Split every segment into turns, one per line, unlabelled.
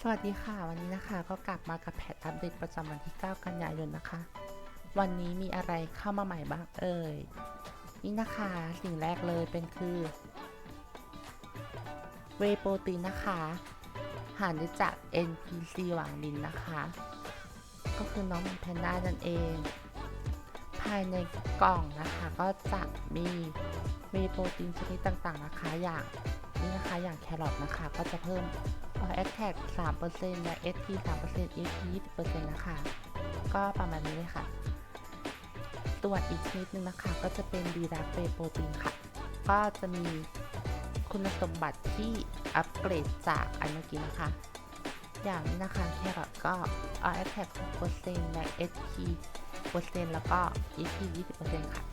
สวัสดีค่ะ วันนี้นะคะก็กลับมากับแพทอัปเดตประจำวันที่ 9 กันยายนนะคะ วันนี้มีอะไรเข้ามาใหม่บ้างเอ่ยนี่นะคะสิ่งแรกเลยเป็นคือเวโปรตีนนะคะหาได้จาก NPC หวังลินนะคะ ก็คือน้องแพนด้านั่นเอง ภายในกล่องนะคะก็จะมีเวโปรตีนชนิดต่างๆนะคะอย่าง นี่นะคะอย่างแครอทนะคะ ก็จะเพิ่มแอคแท็ก3%และ SP 3% EP 20%นต์นะคะ ก็ประมาณนี้เลยค่ะ ตัวอีกชนิดนึงนะคะ ก็จะเป็นดีรักเ y โปรตีนค่ะ ก็จะมีคุณสมบัติที่อัปเกรดจากอันเมื่อกี้นะคะ อย่างนี้นะคะแครอทก็เอาแอคแท็ก6%และ SP เปอร์เซ็นต์แล้วก็ EP 20%ค่ะ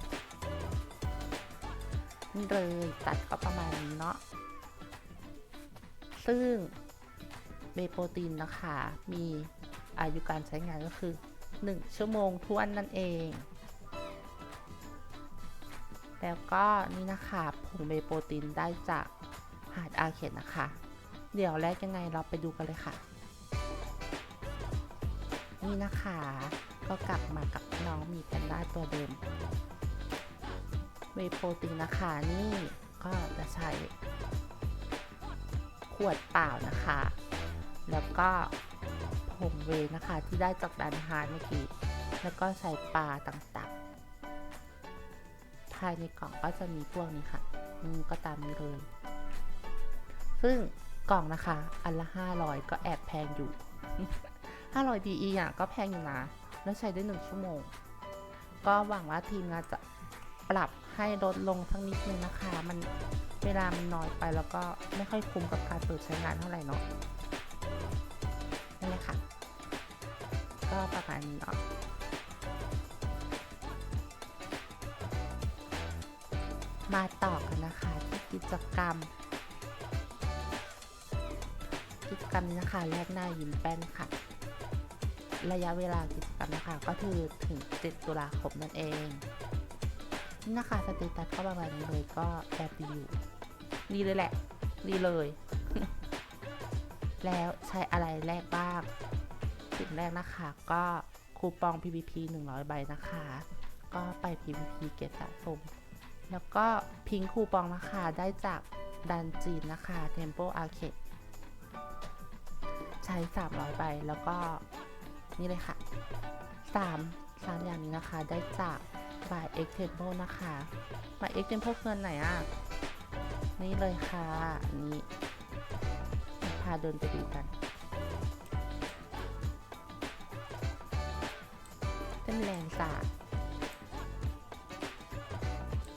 นี่เลยตัดก็ประมาณนี้เนาะ ซึ่งเบโปรตีนนะคะ มีอายุการใช้งานก็คือ 1 ชั่วโมงทวนนั่นเอง แล้วก็นี่นะคะผงเบโปรตีนได้จากหาดอาเขตนะคะ เดี๋ยวแรกยังไงเราไปดูกันเลยค่ะ นี่นะคะ ก็กลับมากับน้องมีแพนด้าตัวเดิมเวโปรตีนนะคะนี่ก็จะใช้ ขวดเปล่านะคะ แล้วก็ผงเวนะคะที่ได้จากดันฮาร์ดเมื่อกี้ แล้วก็ใส่ปลาต่างๆ ภายในกล่องก็จะมีพวกนี้ค่ะอืมก็ตามนี้เลย ซึ่งกล่องนะคะ อันละ500ก็แอบแพงอยู่500 DE อะก็แพงอยู่นะ แล้วใช้ได้1ชั่วโมง ก็หวังว่าทีมงานจะปรับให้ลดลงทั้งนิดนึงนะคะ มัน เวลามันน้อยไปแล้วก็ไม่ค่อยคุ้มกับการเปิดใช้งานเท่าไหร่เนาะนั่นแหละค่ะ ก็ประมาณนี้เนาะมาต่อกันนะคะที่กิจกรรม กิจกรรมนี้นะคะแลกหน้ายิ้มแป้นค่ะ ระยะเวลากิจกรรมนะคะก็คือถึง 7 ตุลาคมนั่นเองนี่นะคะสเตตัสก็ประมาณนี้เลยก็แอบดีอยู่ ดีเลยแหละดีเลย แล้วใช้อะไรแลกบ้าง สิ่งแรกนะคะ ก็คูปอง PVP 100 ใบนะคะ ก็ไป PVP เก็บสะสม แล้วก็พิงคูปองนะคะได้จากดันจีนนะคะ Temple Arcade ใช้ 300 ใบ แล้วก็นี่เลยค่ะ 3 3 อย่างนี้นะคะ ได้จากฝ่าย X Temple นะคะฝ่าย X Temple เงินไหนอะ นี่เลยค่ะอันนี้พาเดินไปดูกันเป็นแลงสาสตร์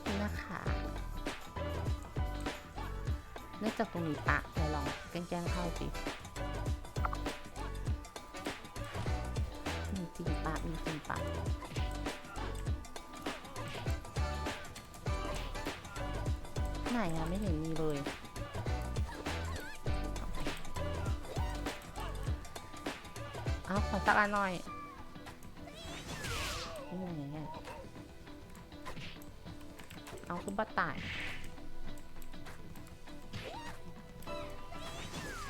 นี่นะคะเนื่องจากตรงนี้ปะเดี๋ยวลองแกล้งเข้าสิ ไหนอะไม่เห็นมีเลยเอาขอสักอันหน่อยนี่ไงเอาคุณป้าต่าย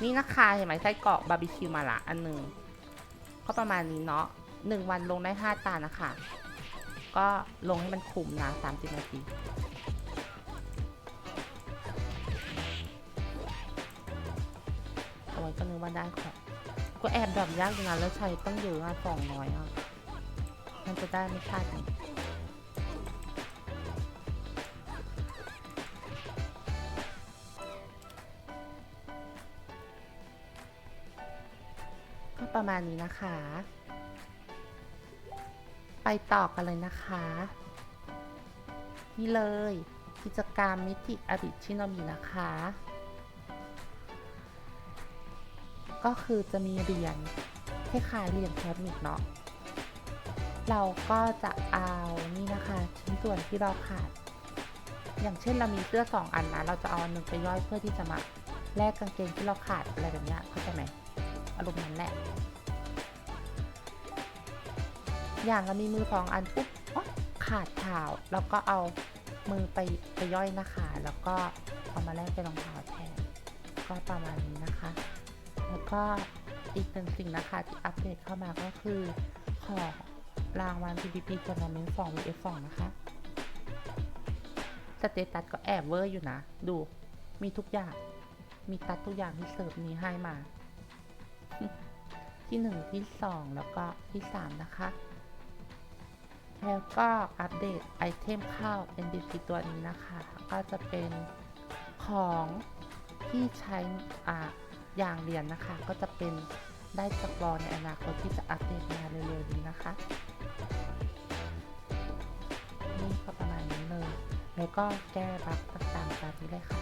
นี่นะคะเห็นไหมไส้กรอกบาร์บีคิวมาละอันหนึ่งก็ประมาณนี้เนาะหนึ่งวันลงได้ห้าตานะคะ ก็ลงให้มันคุ้มนะสามสิบนาที ก็นึกว่าได้ของก็แอบดรอปยากอยู่นะแล้วใช้ต้องเยอะอะสองร้อยอะมันจะได้ไม่พลาดนี่ก็ประมาณนี้นะคะ ไปต่อกันเลยนะคะ นี่เลยกิจกรรมมิติอดิชิโนมีนะคะ ก็คือจะมีเหรียญคล้ายๆเหรียญแคสมิกเนาะเราก็จะเอานี่นะคะชิ้นส่วนที่เราขาด อย่างเช่นเรามีเสื้อสองอันนะเราจะเอาอันหนึ่งไปย่อยเพื่อที่จะมาแลกกางเกงที่เราขาดอะไรแบบนี้เข้าใจไหมอารมณ์นั้นแหละอย่างเรามีมือสองอันปุ๊บอ๊ะขาดเท้าแล้วก็เอามือไปไปย่อยนะคะ แล้วก็เอามาแลกเป็นรองเท้าแทนก็ประมาณนี้นะคะ แล้วก็อีกหนึ่งสิ่งนะคะที่อัปเดตเข้ามาก็คือ ของรางวัล PPP Tournament 2 vs 2นะคะ สเตตัสก็แอบเวอร์อยู่นะ ดู มีทุกอย่าง มีตัดทุกอย่างที่เสิร์ฟนี้ให้มา ที่หนึ่งที่สองแล้วก็ที่สามนะคะ แล้วก็อัปเดตไอเทมเข้า NDC ตัวนี้นะคะ ก็จะเป็นของที่ใช้อ่า อย่างเหรียญนะคะ ก็จะเป็นได้จากบอลในอนาคตที่จะอัปเดตมาเร็วๆนี้นะคะนี่ก็ประมาณนี้เลย แล้วก็แก้บั๊กต่างๆแบบนี้เลยค่ะ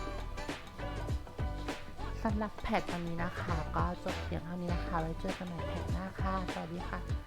สำหรับแพทวันนี้นะคะ ก็จบเพียงเท่านี้นะคะ ไว้เจอกันใหม่แพทหน้าค่ะ สวัสดีค่ะ